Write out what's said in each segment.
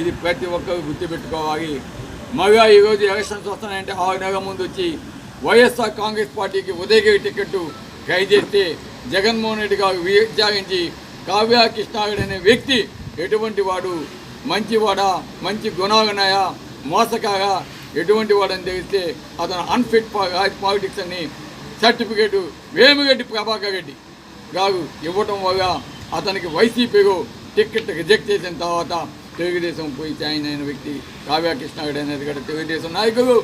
ఇది ప్రతి ఒక్కరు గుర్తుపెట్టుకోవాలి. మగా ఈరోజు ఎలక్షన్స్ వస్తున్నాయంటే ఆరు నెలల ముందు వచ్చి వైఎస్ఆర్ కాంగ్రెస్ పార్టీకి ఉదయగిరి టికెట్ ట్రై చేస్తే జగన్మోహన్ రెడ్డి గారు విచారించి కావ్య కృష్ణారెడ్డి అనే వ్యక్తి ఎటువంటి వాడు మంచివాడా మంచి గుణాలున్నాయా మోసకాగా ఎటువంటి వాడని తెలిస్తే అతను అన్ఫిట్ పాలిటిక్స్ అని సర్టిఫికేట్ వేమిరెడ్డి ప్రభాకర్ రెడ్డి గారు ఇవ్వటం వల్ల అతనికి వైసీపీలో టికెట్ రిజెక్ట్ చేసిన తర్వాత తెలుగుదేశం పోయి జాయిన్ అయిన వ్యక్తి కావ్య కృష్ణారెడ్డి అనేది కూడా తెలుగుదేశం నాయకులు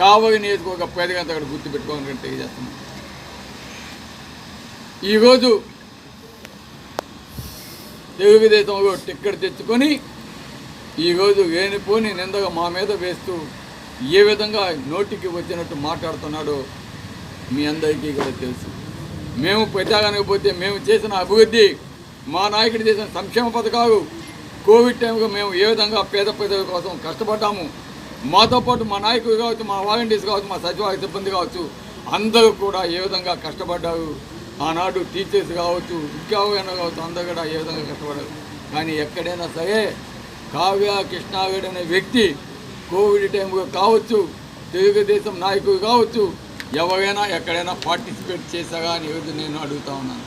కావలి నియోజకవర్గ పేదగంత కూడా గుర్తుపెట్టుకోవాలని తెలియజేస్తున్నాం. ఈరోజు తెలుగుదేశంలో టిక్కెట్ తెచ్చుకొని ఈరోజు లేనిపోని నిందగా మా మీద వేస్తూ ఏ విధంగా నోటికి వచ్చినట్టు మాట్లాడుతున్నాడో మీ అందరికీ కూడా తెలుసు. మేము ప్రచారానికి మేము చేసిన అభివృద్ధి మా నాయకుడు చేసిన సంక్షేమ పథకాలు కోవిడ్ టైంలో మేము ఏ విధంగా పేద ప్రజల కోసం కష్టపడ్డాము? మాతో పాటు మా నాయకులు కావచ్చు మా వాలంటీర్స్ కావచ్చు మా సచివాలయ సిబ్బంది కావచ్చు అందరూ కూడా ఏ విధంగా కష్టపడ్డారు? ఆనాడు టీచర్స్ కావచ్చు విద్యావైనా కావచ్చు అందరూ కూడా ఏ విధంగా కష్టపడ్డారు? కానీ ఎక్కడైనా సరే కావ్య కృష్ణావేడు అనే వ్యక్తి కోవిడ్ టైంలో కావచ్చు తెలుగుదేశం నాయకులు కావచ్చు ఎవరైనా ఎక్కడైనా పార్టిసిపేట్ చేశారా అని ఈరోజు నేను అడుగుతా ఉన్నాను.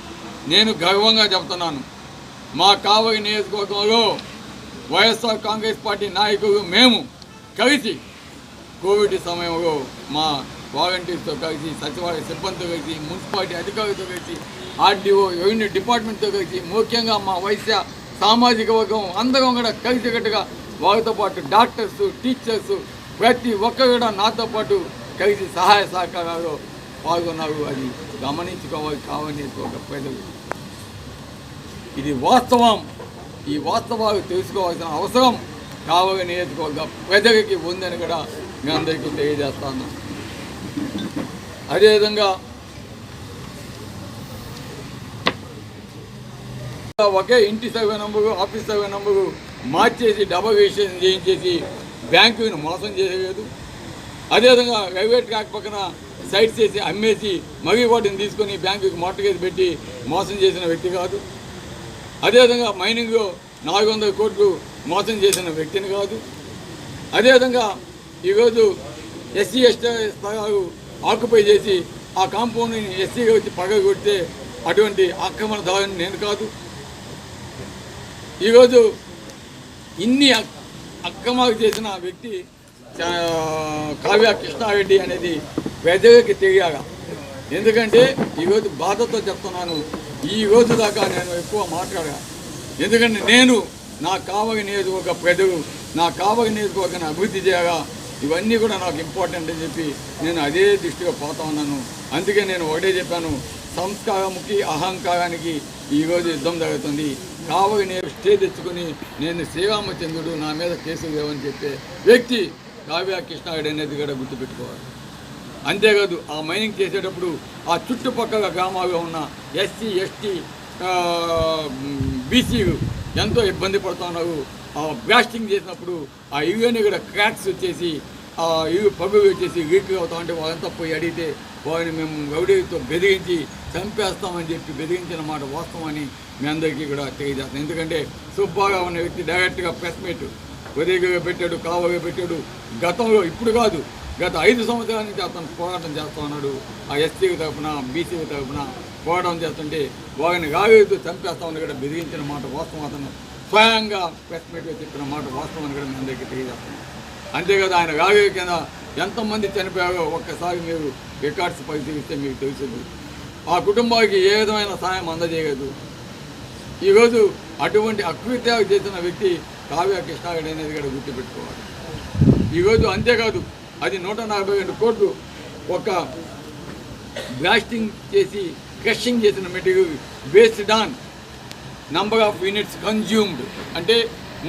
నేను గర్వంగా చెప్తున్నాను. మా కావలి నియోజకవర్గంలో వైఎస్ఆర్ కాంగ్రెస్ పార్టీ నాయకులు మేము కలిసి కోవిడ్ సమయంలో మా వాలంటీర్స్తో కలిసి సచివాలయ సిబ్బందితో కలిసి మున్సిపాలిటీ అధికారులతో కలిసి ఆర్డీఓ రెవెన్యూ డిపార్ట్మెంట్తో కలిసి ముఖ్యంగా మా వైశ్య సామాజిక వర్గం అందరం కూడా కలిసికట్టుగా వారితో పాటు డాక్టర్స్ టీచర్స్ ప్రతి ఒక్కరు కూడా నాతో పాటు కలిసి సహాయ సహకారాలు పాల్గొన్నారు. అది గమనించుకోవాలి. కావాలని ఒక ప్రజలు ఇది వాస్తవం. ఈ వాస్తవాలు తెలుసుకోవాల్సిన అవసరం కావలి నియోజకవర్గ ప్రజలకి ఉందని కూడా మీ అందరికీ తెలియజేస్తాను. అదేవిధంగా ఒకే ఇంటి survey number office survey number మార్చేసి డబల్ రిజిస్ట్రేషన్ చేయించేసి బ్యాంకుని మోసం చేయలేదు. అదేవిధంగా రైల్వే ట్రాక్ పక్కన సైట్ చేసి అమ్మేసి మగి వాటిని తీసుకొని బ్యాంకుకి మోటగేజ్ పెట్టి మోసం చేసిన వ్యక్తి కాదు. అదేవిధంగా మైనింగ్లో నాలుగు వందల కోట్లు మోసం చేసిన వ్యక్తిని కాదు. అదేవిధంగా ఈరోజు ఎస్సీ ఎస్టీ స్థలాలు ఆక్యుపై చేసి ఆ కాంపౌండ్ని ఎస్సీగా వచ్చి పగ కొడితే అటువంటి ఆక్రమణదారుని నేను కాదు. ఈరోజు ఇన్ని అక్రమాలు చేసిన వ్యక్తి కావ్య కృష్ణారెడ్డి అనేది ప్రజలకి తెలియాల. ఎందుకంటే ఈరోజు బాధతో చెప్తున్నాను ఈ రోజు దాకా నేను ఎక్కువ మాట్లాడా ఎందుకంటే నేను నా కావగ నియోజకవర్గ ప్రజలు నా కావలి నియోజకవర్గాన్ని అభివృద్ధి చేయగా ఇవన్నీ కూడా నాకు ఇంపార్టెంట్ అని చెప్పి నేను అదే దృష్టిగా పోతా ఉన్నాను. అందుకే నేను ఒకటే చెప్పాను సంస్కారముకి అహంకారానికి ఈరోజు యుద్ధం జరుగుతుంది. కావలి నేను స్టే తెచ్చుకొని నేను శ్రీరామచంద్రుడు నా మీద కేసులు లేవని చెప్పే వ్యక్తి కావ్య కృష్ణారెడ్డి అనేది కూడా గుర్తుపెట్టుకోవాలి. అంతేకాదు ఆ మైనింగ్ చేసేటప్పుడు ఆ చుట్టుపక్కల గ్రామాల్లో ఉన్న ఎస్సీ ఎస్టీ బీసీలు ఎంతో ఇబ్బంది పడుతున్నారు. ఆ బ్లాస్టింగ్ చేసినప్పుడు ఆ ఇవన్నీ కూడా క్రాక్స్ వచ్చేసి ఆ ఇవి పగులు వచ్చేసి లీక్ అవుతా ఉంటే వాళ్ళంతా పోయి అడిగితే వారిని మేము గౌడీతో బెదిరించి చంపేస్తామని చెప్పి బెదిరించిన మాట వాస్తవమని మీ అందరికీ కూడా తెలియజేస్తాం ఎందుకంటే సుబ్బారావు ఉన్న వ్యక్తి డైరెక్ట్గా ప్రెస్ మీట్ ఉదయగా పెట్టాడు కావగా పెట్టాడు. గతంలో ఇప్పుడు కాదు గత ఐదు సంవత్సరాల నుంచి అతను పోరాటం చేస్తా ఉన్నాడు. ఆ ఎస్సీ తరఫున బీసీవి తరఫున పోరాటం చేస్తుంటే వారిని రావేతో చంపేస్తామని కూడా బెదిరించిన మాట వాస్తవం అతను. స్వయంగా ప్రెస్ మీట్లో చెప్పిన మాట వాస్తవం అని కూడా మీ అందరికీ తెలియజేస్తున్నాను అంతేకాదు ఆయన గావే కింద ఎంతమంది చనిపోయారో ఒక్కసారి మీరు రికార్డ్స్ పరిశీలిస్తే మీకు తెలుస్తుంది ఆ కుటుంబానికి ఏ విధమైన సాయం అందజేయలేదు ఈరోజు అటువంటి అకృత్యాలు చేసిన వ్యక్తి కావ్య కృష్ణారెడ్డి అనేది కూడా గుర్తుపెట్టుకోవాలి. ఈరోజు అంతేకాదు అది నూట నలభై రెండు కోట్లు ఒక బ్లాస్టింగ్ చేసి క్రషింగ్ చేసిన material based on number of units consumed అంటే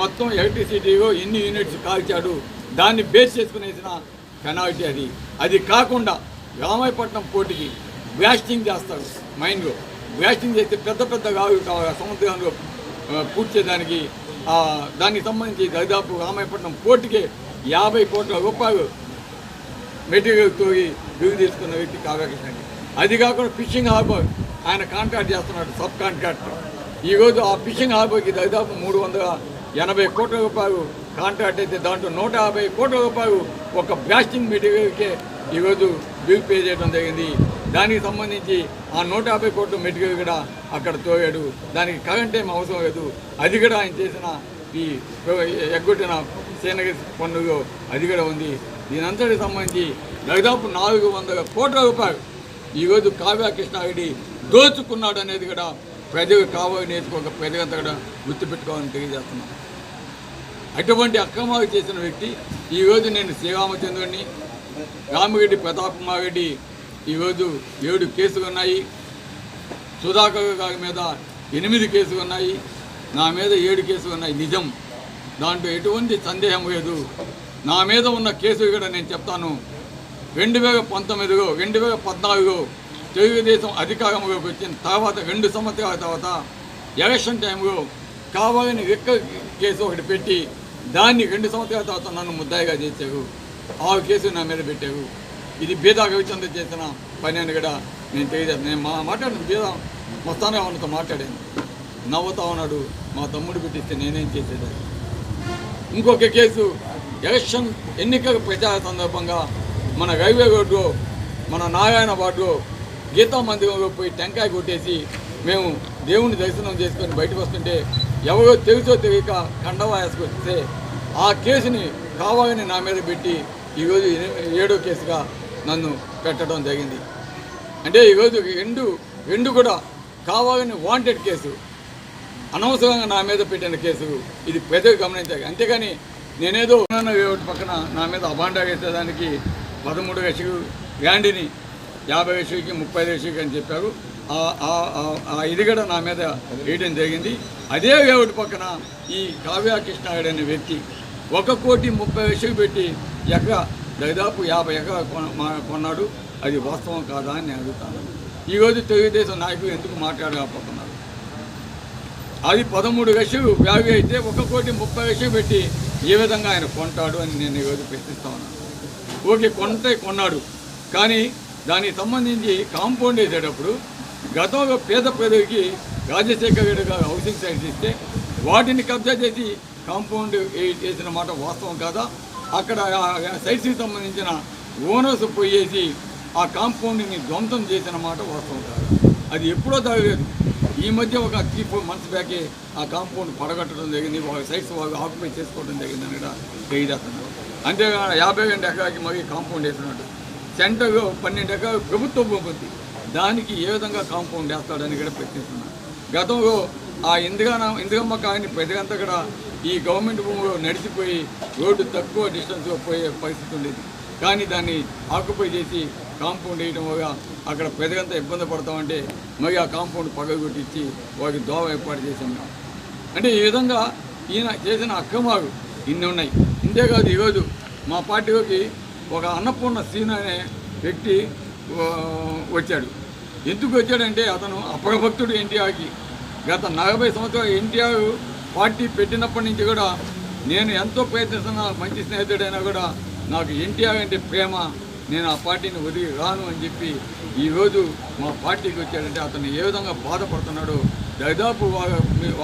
మొత్తం ఎలక్ట్రిసిటీలో ఎన్ని యూనిట్స్ కాల్చాడు? దాన్ని బేస్ చేసుకునేసిన పెనాల్టీ అది. అది కాకుండా రామాయపట్నం పోటీకి బ్లాస్టింగ్ చేస్తారు మైన్లో బ్లాస్టింగ్ చేస్తే పెద్ద పెద్ద గాలు సముద్రంలో పూడ్చేదానికి. దానికి సంబంధించి దాదాపు రామాయపట్నం పోటీకే యాభై కోట్ల రూపాయలు మెటీరియల్ తోగి బిగు తీసుకున్న వ్యక్తి కావ్యకృష్ణ అది కాకుండా ఫిషింగ్ హార్బర్ ఆయన కాంట్రాక్ట్ చేస్తున్నాడు సబ్ కాంట్రాక్టర్. ఈరోజు ఆ ఫిషింగ్ హార్బర్కి దాదాపు మూడు వందల ఎనభై కోట్ల రూపాయలు కాంట్రాక్ట్ అయితే దాంట్లో నూట యాభై కోట్ల రూపాయలు ఒక బ్లాస్టింగ్ మెటీరియల్కే ఈరోజు బిల్ పే చేయడం జరిగింది. దానికి సంబంధించి ఆ నూట యాభై కోట్ల మెటీరియల్ కూడా అక్కడ తోగాడు దానికి కరెంట్ ఏం అవసరం లేదు. అది కూడా ఆయన చేసిన ఈ ఎగ్గొట్టిన సేనగిరి పన్నులో అది కూడా ఉంది. దీనంతటికి సంబంధించి దాదాపు నాలుగు వందల కోట్ల రూపాయలు ఈరోజు కావ్య కృష్ణారెడ్డి దోచుకున్నాడు అనేది కూడా ప్రజలు కావాలి నేర్చుకోక ప్రజలంతా కూడా గుర్తుపెట్టుకోవాలని తెలియజేస్తున్నాం. అటువంటి అక్రమాలు చేసిన వ్యక్తి ఈరోజు నేను శ్రీరామచంద్రుడిని రామిరెడ్డి ప్రతాప్ కుమార్ రెడ్డి ఈరోజు ఏడు కేసులు ఉన్నాయి. సుధాకర్ గారి మీద ఎనిమిది కేసులు ఉన్నాయి. నా మీద ఏడు కేసులు ఉన్నాయి. నిజం. దాంట్లో ఎటువంటి సందేహం లేదు. నా మీద ఉన్న కేసు కూడా నేను చెప్తాను. రెండు వేల పంతొమ్మిదిలో రెండు వేల పద్నాలుగులో తెలుగుదేశం అధికారంలోకి వచ్చిన తర్వాత రెండు సంవత్సరాల తర్వాత ఎలక్షన్ టైంలో కావాలని ఎక్క కేసు ఒకటి పెట్టి దాన్ని రెండు సంవత్సరాల తర్వాత నన్ను ముద్దాయిగా చేశారు. ఆ కేసు నా మీద పెట్టారు. ఇది బీదా రవిచంద్ర చేసిన పని అని కూడా నేను తెలియదు నేను మా మాట్లాడిన బీదా మొత్తానే ఉన్నతో మాట్లాడాను. నవ్వుతా ఉన్నాడు. మా తమ్ముడు పెట్టిస్తే నేనేం చేసేదాన్ని? ఇంకొక కేసు ఎలక్షన్ ఎన్నికల ప్రచార సందర్భంగా మన రైల్వే రోడ్డు మన నారాయణ వార్డు గీతా మందిరంలో పోయి టెంకాయ కొట్టేసి మేము దేవుని దర్శనం చేసుకొని బయటకు వస్తుంటే ఎవరో తెలుసో తెలియక కండవాయసుకు వస్తే ఆ కేసుని కావాలని నా మీద పెట్టి ఈరోజు ఏడో కేసుగా నన్ను పెట్టడం జరిగింది. అంటే ఈరోజు రెండు రెండు కూడా కావాలని వాంటెడ్ కేసు అనవసరంగా నా మీద పెట్టిన కేసు ఇది ప్రజలు గమనించాలి. అంతేగాని నేనేదో ఉన్నాను ఒకటి పక్కన నా మీద అబాండా వేసేదానికి పదమూడు లక్షలు గ్యాండిని యాభై లక్షలకి ముప్పై లక్షలకి అని చెప్పారు. ఆ- ఇది కూడా నా మీద వేయడం జరిగింది. అదే వేవుడి పక్కన ఈ కావ్య కృష్ణారెడ్డి అనే వ్యక్తి ఒక కోటి ముప్పై లక్షలు పెట్టి ఎకరా దాదాపు యాభై ఎకరా మా- కొన్నాడు. అది వాస్తవం కాదా అని నేను అడుగుతాను. ఈరోజు తెలుగుదేశం నాయకులు ఎందుకు మాట్లాడకపోతున్నారు అది పదమూడు లక్షలు వ్యావి అయితే ఒక కోటి ముప్పై లక్షలు పెట్టి ఏ విధంగా ఆయన కొంటాడు అని నేను ఈరోజు ప్రశ్నిస్తా ఉన్నాను. ఓకే కొంటే కొన్నాడు. కానీ దానికి సంబంధించి కాంపౌండ్ వేసేటప్పుడు గతంలో పేద పేదకి రాజశేఖర రెడ్డి గారు హౌసింగ్ సైట్స్ ఇస్తే వాటిని కబ్జా చేసి కాంపౌండ్ చేసిన మాట వాస్తవం కాదా? అక్కడ సైట్స్కి సంబంధించిన ఓనర్స్ పోయేసి ఆ కాంపౌండ్ని ధ్వంసం చేసిన మాట వాస్తవం కాదు? అది ఎప్పుడో దాగలేదు ఈ మధ్య ఒక త్రీ ఫోర్ మంత్స్ బ్యాకే ఆ కాంపౌండ్ పడగట్టడం జరిగింది. వాళ్ళ సైట్స్ వాళ్ళు ఆక్యుపై చేసుకోవడం జరిగింది అని కూడా తెలియజేస్తున్నారు. అంతేకాక యాభై రెండు ఎకరాకి మరి కాంపౌండ్ వేస్తున్నట్టు సెంటర్లో పన్నెండు ఎకరాలు ప్రభుత్వ భూపతి. దానికి ఏ విధంగా కాంపౌండ్ వేస్తాడని కూడా ప్రశ్నిస్తున్నారు. గతంలో ఆ ఇందిగాన ఇందిగమ్మ కాయని ప్రజలంతా కూడా ఈ గవర్నమెంట్ భూమిలో నడిచిపోయి రోడ్డు తక్కువ డిస్టెన్స్లో పోయే పరిస్థితి ఉండేది. కానీ దాన్ని ఆక్యుపై చేసి కాంపౌండ్ వేయడం వల్ల అక్కడ పెద్దగంతా ఇబ్బంది పడతామంటే మరి ఆ కాంపౌండ్ పగలగొట్టించి వారికి దోవ ఏర్పాటు చేసాం మేము. అంటే ఈ విధంగా ఈయన చేసిన అక్రమాలు ఇన్ని ఉన్నాయి. ఇంతేకాదు ఈరోజు మా పార్టీలోకి ఒక అన్నపూర్ణ సీన్ అనే వ్యక్తి వచ్చాడు. ఎందుకు వచ్చాడంటే అతను అప్రభక్తుడు ఎన్టీఆర్కి. గత నలభై సంవత్సరాలు ఎన్టీఆర్ పార్టీ పెట్టినప్పటి నుంచి కూడా నేను ఎంతో ప్రయత్నిస్తున్నా మంచి స్నేహితుడైనా కూడా నాకు ఎన్టీఆర్ అంటే ప్రేమ నేను ఆ పార్టీని వదిలి రాను అని చెప్పి ఈరోజు మా పార్టీకి వచ్చాడంటే అతను ఏ విధంగా బాధపడుతున్నాడో దాదాపు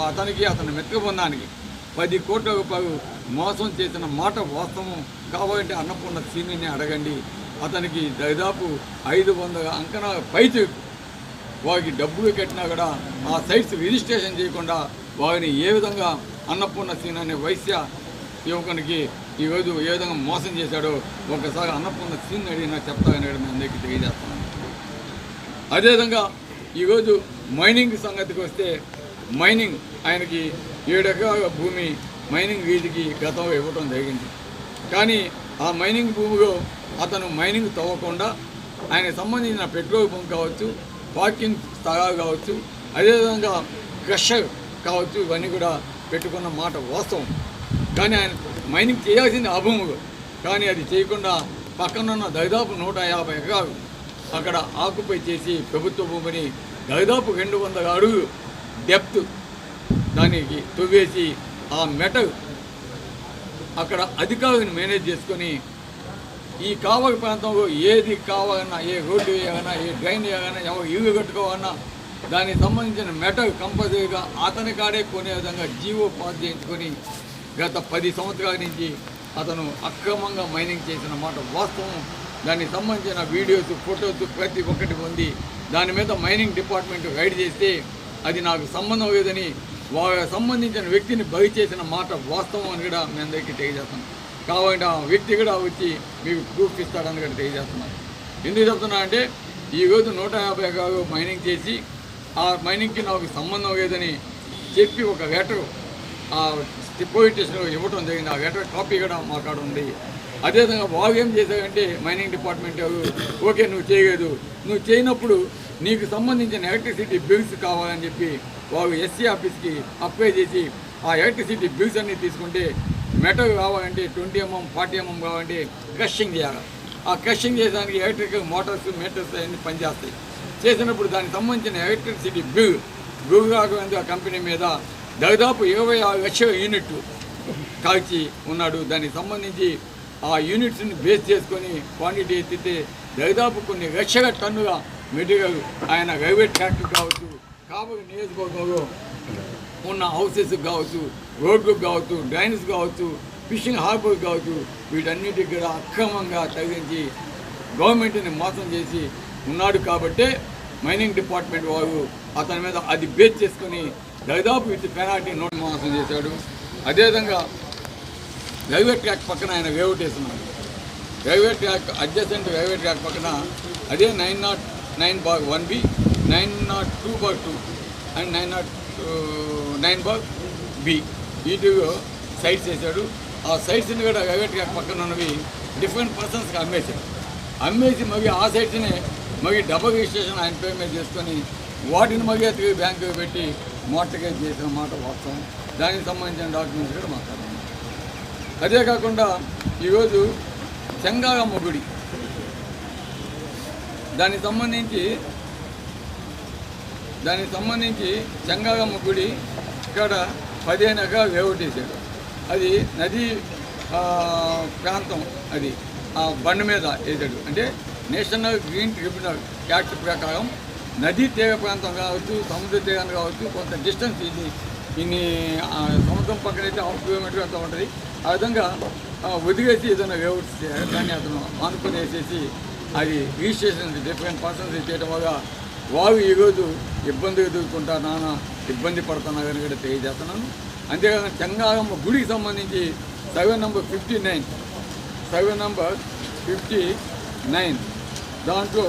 అతనికి అతని మిత్ర పది కోట్ల రూపాయలు మోసం చేసిన మాట వాస్తవం కావాలంటే అన్నపూర్ణ సీనియర్ని అడగండి. అతనికి దాదాపు ఐదు వందల అంకణ పైచి వారికి డబ్బులు కట్టినా కూడా ఆ సైట్స్ రిజిస్ట్రేషన్ చేయకుండా వారిని ఏ విధంగా అన్నపూర్ణ సీన్ అనే వైశ్య యువకునికి ఈరోజు ఏ విధంగా మోసం చేశాడో ఒకసారి అన్నపూర్ణ సీన్ అడిగినా చెప్తానని కూడా మేము అందరికీ తెలియజేస్తున్నాను అదేవిధంగా ఈరోజు మైనింగ్ సంగతికి వస్తే మైనింగ్ ఆయనకి ఏడు ఎకరాల భూమి మైనింగ్ వీధికి గతంలో ఇవ్వటం జరిగింది. కానీ ఆ మైనింగ్ భూమిలో అతను మైనింగ్ తవ్వకుండా ఆయనకు సంబంధించిన పెట్రోల్ పంప్ కావచ్చు పార్కింగ్ స్థలాలు కావచ్చు అదేవిధంగా క్రషర్ కావచ్చు ఇవన్నీ కూడా పెట్టుకున్న మాట వాస్తవం. కానీ ఆయన మైనింగ్ చేయాల్సింది ఆ భూములు. కానీ అది చేయకుండా పక్కనున్న దాదాపు నూట యాభై ఎకరాలు అక్కడ ఆకుపై చేసి ప్రభుత్వ భూమిని దాదాపు రెండు వందల అడుగులు డెప్త్ దానికి తవ్వేసి ఆ మెటల్ అక్కడ అధికారులను మేనేజ్ చేసుకొని ఈ కావలి ప్రాంతంలో ఏది కావాలన్నా ఏ రోడ్డు వేయాలన్నా ఏ డ్రైన్ వేయాలన్నా ఎవరు ఇల్లు కట్టుకోవాలన్నా దానికి సంబంధించిన మెటల్ కంపల్సరీగా అతని కాడే కొనే విధంగా జీవో పాస్ చేయించుకొని గత పది సంవత్సరాల నుంచి అతను అక్రమంగా మైనింగ్ చేసిన మాట వాస్తవం. దానికి సంబంధించిన వీడియోస్ ఫొటోస్ ప్రతి ఒక్కటి ఉంది. దాని మీద మైనింగ్ డిపార్ట్మెంట్ గైడ్ చేస్తే అది నాకు సంబంధం లేదని వారికి సంబంధించిన వ్యక్తిని బలి చేసిన మాట వాస్తవం అని కూడా మీ అందరికీ తెలియజేస్తున్నాను. కాబట్టి ఆ వ్యక్తి కూడా వచ్చి మీకు ప్రూఫ్ ఇస్తాడని కూడా తెలియజేస్తున్నాను. ఎందుకు చెప్తున్నా అంటే ఈరోజు నూట యాభై ఎకరాలు మైనింగ్ చేసి ఆ మైనింగ్కి నాకు సంబంధం లేదని చెప్పి ఒక లెటరు ఆ డిపోజిటేషన్ ఇవ్వడం జరిగింది. ఆ లెటర్ కాపీ కూడా మా కాడ ఉంది. అదేవిధంగా వాళ్ళు ఏం చేశారంటే మైనింగ్ డిపార్ట్మెంట్ వాళ్ళు, ఓకే నువ్వు చేయలేదు. నువ్వు చేయనప్పుడు నీకు సంబంధించిన ఎలక్ట్రిసిటీ బిల్స్ కావాలని చెప్పి వాళ్ళు ఎస్సీ ఆఫీస్కి అప్లై చేసి ఆ ఎలక్ట్రిసిటీ బిల్స్ అన్నీ తీసుకుంటే మెటల్ కావాలంటే ట్వంటీ ఎంఎం ఫార్టీ ఎంఎం కావాలంటే క్రషింగ్ చేయాలి. ఆ క్రషింగ్ చేయడానికి ఎలక్ట్రికల్ మోటార్స్ మీటర్స్ అవన్నీ పనిచేస్తాయి. చేసినప్పుడు దానికి సంబంధించిన ఎలక్ట్రిసిటీ బిల్ గురుగాఘవేంద్ర కంపెనీ మీద దాదాపు ఇరవై ఆరు లక్షల యూనిట్ కాల్చి ఉన్నాడు. దానికి సంబంధించి ఆ యూనిట్స్ని బేస్ చేసుకొని క్వాంటిటీ ఎత్తితే దాదాపు కొన్ని లక్షల టన్నుల మెటీరియల్ ఆయన రైల్వే ట్రాక్ కావచ్చు కాబట్టి నియోజకవర్గంలో ఉన్న హౌసెస్ కావచ్చు రోడ్లకు కావచ్చు డ్రైన్స్ కావచ్చు ఫిషింగ్ హార్బర్ కావచ్చు వీటన్నిటికి కూడా అక్రమంగా తగ్గించి గవర్నమెంట్ని మోసం చేసి ఉన్నాడు. కాబట్టే మైనింగ్ డిపార్ట్మెంట్ వారు అతని మీద అది బేస్ చేసుకొని దరిదాపు విత్ పెనాల్టీ నోట్ మోసం చేశాడు. అదేవిధంగా రైల్వే ట్రాక్ పక్కన ఆయన వేవుట్ వేస్తున్నాడు railway track adjacent railway track పక్కన అదే nine naught nine bag one B nine naught two bag two and nine naught nine bag B వీటిలో సైట్స్ వేశాడు. ఆ సైట్స్ని కూడా రైల్వే ట్రాక్ పక్కన ఉన్నవి డిఫరెంట్ పర్సన్స్కి అమ్మేశాడు అమ్మేసి మరి ఆ సైట్స్ని మరి డబ్బు రిజిస్ట్రేషన్ ఆయన పేరు మీద చేసుకొని వాటిని మరి తిరిగి బ్యాంకు పెట్టి మోటగేజ్ చేసిన మాట వాస్తవం. దానికి సంబంధించిన డాక్యుమెంట్స్ కూడా మాట్లాడుతున్నాం అదే కాకుండా ఈరోజు చెంగారమ్మ గుడి దానికి సంబంధించి దానికి సంబంధించి చెంగారమ్మ గుడి ఇక్కడ పదిహేను ఎకరాలు వేవటేశాడు అది నదీ ప్రాంతం అది ఆ బండి మీద వేసాడు అంటే నేషనల్ గ్రీన్ ట్రిబ్యునల్ యాక్ట్ ప్రకారం నదీ తీర ప్రాంతం కావచ్చు సముద్ర తీరాన్ని కావచ్చు కొంత డిస్టెన్స్ ఇది. ఇన్ని సముద్రం పక్కన అయితే హాఫ్ కిలోమీటర్ అంతా ఉంటుంది. ఆ విధంగా వదిలేసి ఏదైనా వేవట్స్ దాన్ని అతను ఆనుకుని వేసేసి అది రిజిస్ట్రేషన్ డిఫరెంట్ పర్సన్స్ చేయడం వల్ల వారు ఈరోజు ఇబ్బంది ఎదుర్కొంటా నాన్న ఇబ్బంది పడుతున్నా కానీ కూడా తెలియజేస్తున్నాను. అంతేకాకుండా చెంగారమ్మ గుడికి సంబంధించి survey number fifty nine survey number fifty nine దాంట్లో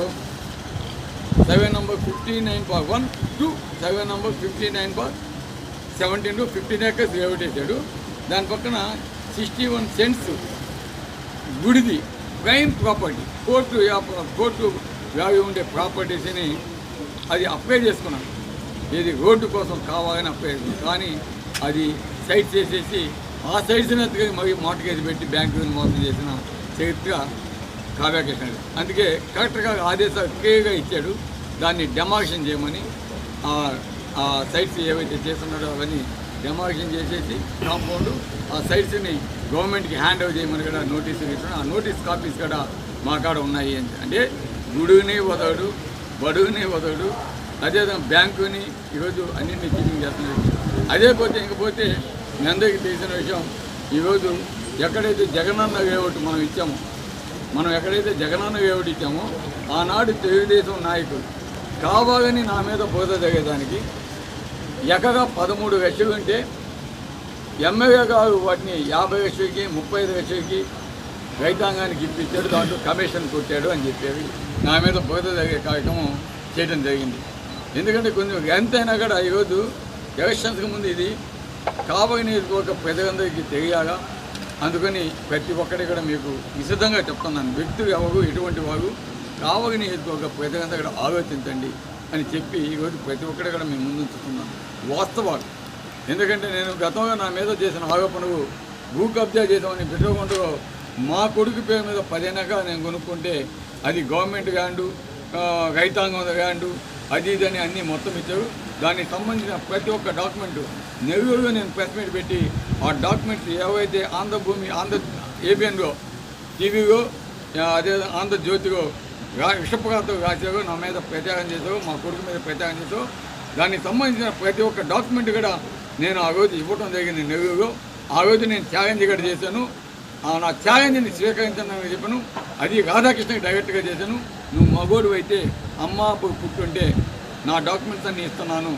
survey number fifty nine bar one two survey number fifty nine bar seventeen two fifteen acres వేసాడు దాని పక్కన సిక్స్టీ వన్ సెంట్స్ గుడిది. ప్రైమ్ ప్రాపర్టీ కోర్టు కోర్టు వ్యాధి ఉండే ప్రాపర్టీస్ని అది apply చేసుకున్నాను ఇది రోడ్డు కోసం కావాలని అప్లై చేసుకున్నాను కానీ అది సైట్ చేసేసి ఆ సైట్స్ని ఎత్తుకొని మరి మార్టిగేజ్ పెట్టి బ్యాంకు మోసం చేసిన చరిత్ర కావ్యకృష్ణ అందుకే కలెక్టర్ గారు ఆదేశాలు క్లియర్గా ఇచ్చాడు. దాన్ని డెమాలిషన్ చేయమని ఆ- సైట్స్ ఏవైతే చేస్తున్నాడో అవన్నీ డెమాలిషన్ చేసేసి కాంపౌండ్ ఆ సైట్స్ని గవర్నమెంట్కి హ్యాండ్ ఓవర్ చేయమని కూడా నోటీసులు ఇస్తున్నాడు. ఆ నోటీస్ కాపీస్ కూడా మా కాడ ఉన్నాయి అని అంటే గుడుగుని వదడు బడుగుని వదడు అదేవిధంగా బ్యాంకుని ఈరోజు అన్నింటినీ చీటింగ్ చేస్తున్నాడు అదే పోతే ఇంకపోతే మీ అందరికీ తెలిసిన విషయం ఈరోజు ఎక్కడైతే జగనన్న వేవట్టు మనం ఇచ్చామో మనం ఎక్కడైతే జగనన్న వేవడిచ్చామో ఆనాడు తెలుగుదేశం నాయకులు కావాలని నా మీద బోధ తగ్గేదానికి ఎకగా పదమూడు లక్షలు ఉంటే ఎమ్మెల్యే గారు వాటిని యాభై లక్షలకి ముప్పై ఐదు లక్షలకి రైతాంగానికి ఇప్పించాడు దాంట్లో కమిషన్ కొట్టాడు అని చెప్పేవి నా మీద బోధ జరిగే కార్యక్రమం చేయడం జరిగింది. ఎందుకంటే కొంచెం ఎంతైనా కూడా ఈరోజు ఎలక్షన్స్కి ముందు ఇది కాబోయే ఒక ప్రజలందరికీ తెలియాలా? అందుకని ప్రతి ఒక్కటి కూడా మీకు విశదంగా చెప్తున్నాను. వ్యక్తులు ఎవరు ఎటువంటి వారు కావలి నియోజకవర్గ ప్రజలంతా కూడా ఆలోచించండి అని చెప్పి ఈరోజు ప్రతి ఒక్కటి కూడా మేము ముందుంచుతున్నాను వాస్తవాలు. ఎందుకంటే నేను గతంలో నా మీద చేసిన ఆరోపణలు భూ కబ్జా చేసామని పెట్టుకుంటూ మా కొడుకు పేరు మీద పదిహేనగా నేను కొనుక్కుంటే అది గవర్నమెంట్ కాండు రైతాంగం కాండు అది ఇదని అని అన్నీ మొత్తం ఇచ్చారు. దానికి సంబంధించిన ప్రతి ఒక్క డాక్యుమెంట్ నెల్లూరులో నేను ప్రెస్ మీట్ పెట్టి ఆ డాక్యుమెంట్స్ ఏవైతే ఆంధ్రభూమి ఆంధ్ర ఏబిఎన్లో టీవీలో అదే ఆంధ్రజ్యోతిలో రా విషపకాలతో రాశారు నా మీద ప్రచారం చేశారు మా కొడుకు మీద ప్రచారం చేశారు దానికి సంబంధించిన ప్రతి ఒక్క డాక్యుమెంట్ కూడా నేను ఆ రోజు ఇవ్వటం జరిగింది నెల్లూరులో. ఆ రోజు నేను ఛాలెంజ్ కూడా చేశాను. నా ఛాలెంజ్ని స్వీకరించానని చెప్పాను. అది రాధాకృష్ణకి డైరెక్ట్గా చేశాను. నువ్వు మగోడు అయితే అమ్మ పుట్టుంటే నా డాక్యుమెంట్స్ అన్ని ఇస్తున్నాను.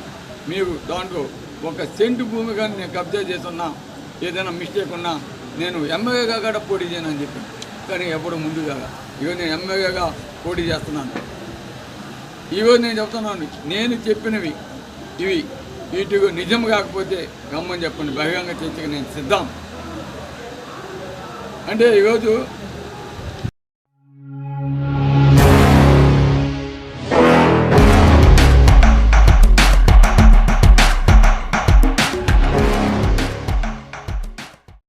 మీరు దాంట్లో ఒక సెంటు భూమి కానీ నేను కబ్జా చేస్తున్నా. ఏదైనా మిస్టేక్ ఉన్నా నేను ఎమ్మెల్యేగా కూడా పోటీ చేయను అని చెప్పాను. కానీ ఎప్పుడు ముందుగా ఇక నేను ఎమ్మెల్యేగా పోటీ చేస్తున్నాను. ఈరోజు నేను చెప్తున్నాను. నేను చెప్పినవి ఇవి. వీటికి నిజం కాకపోతే గమ్మని చెప్పండి. బహిరంగ చర్చకు నేను సిద్ధం. అంటే ఈరోజు